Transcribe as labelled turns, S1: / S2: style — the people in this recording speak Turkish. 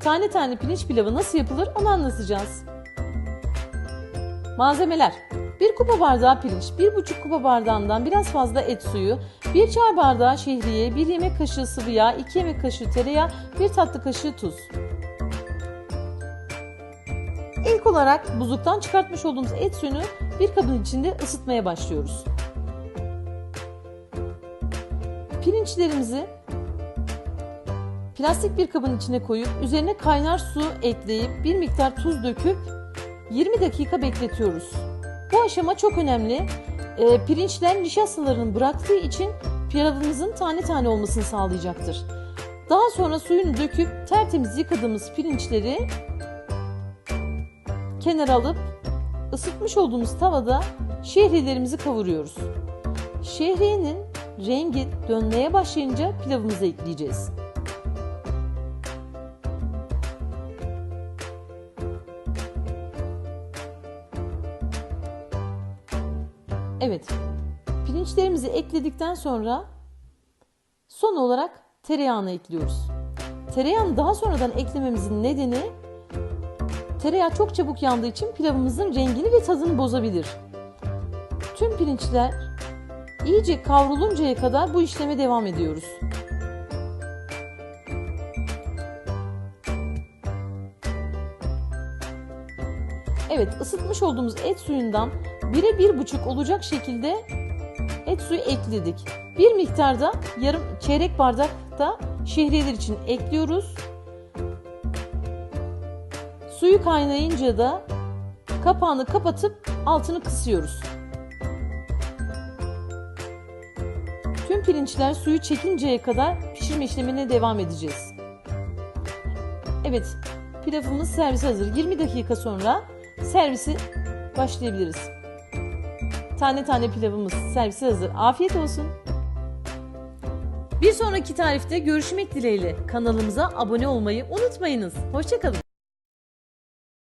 S1: tane tane pirinç pilavı nasıl yapılır onu anlatacağız. Malzemeler 1 kupa bardağı pirinç, 1,5 kupa bardağından biraz fazla et suyu, 1 çay bardağı şehriye, 1 yemek kaşığı sıvı yağ, 2 yemek kaşığı tereyağı, 1 tatlı kaşığı tuz. İlk olarak buzluktan çıkartmış olduğumuz et suyunu bir kabın içinde ısıtmaya başlıyoruz. Pirinçlerimizi plastik bir kabın içine koyup üzerine kaynar su ekleyip bir miktar tuz döküp 20 dakika bekletiyoruz. Bu aşama çok önemli. Ee, pirinçler nişastalarını bıraktığı için pilavımızın tane tane olmasını sağlayacaktır. Daha sonra suyunu döküp tertemiz yıkadığımız pirinçleri kenara alıp ısıtmış olduğumuz tavada şehriyelerimizi kavuruyoruz. Şehriyenin rengi dönmeye başlayınca pilavımıza ekleyeceğiz. Evet. Pirinçlerimizi ekledikten sonra son olarak tereyağını ekliyoruz. Tereyağını daha sonradan eklememizin nedeni tereyağı çok çabuk yandığı için pilavımızın rengini ve tadını bozabilir. Tüm pirinçler iyice kavruluncaya kadar bu işleme devam ediyoruz. Evet ısıtmış olduğumuz et suyundan 1'e 1,5 olacak şekilde et suyu ekledik. Bir miktarda yarım çeyrek bardak da şehriyeler için ekliyoruz. Suyu kaynayınca da kapağını kapatıp altını kısıyoruz. Tüm pirinçler suyu çekinceye kadar pişirme işlemine devam edeceğiz. Evet, pilavımız servise hazır. 20 dakika sonra servisi başlayabiliriz. Tane tane pilavımız servise hazır. Afiyet olsun. Bir sonraki tarifte görüşmek dileğiyle kanalımıza abone olmayı unutmayınız. Hoşçakalın.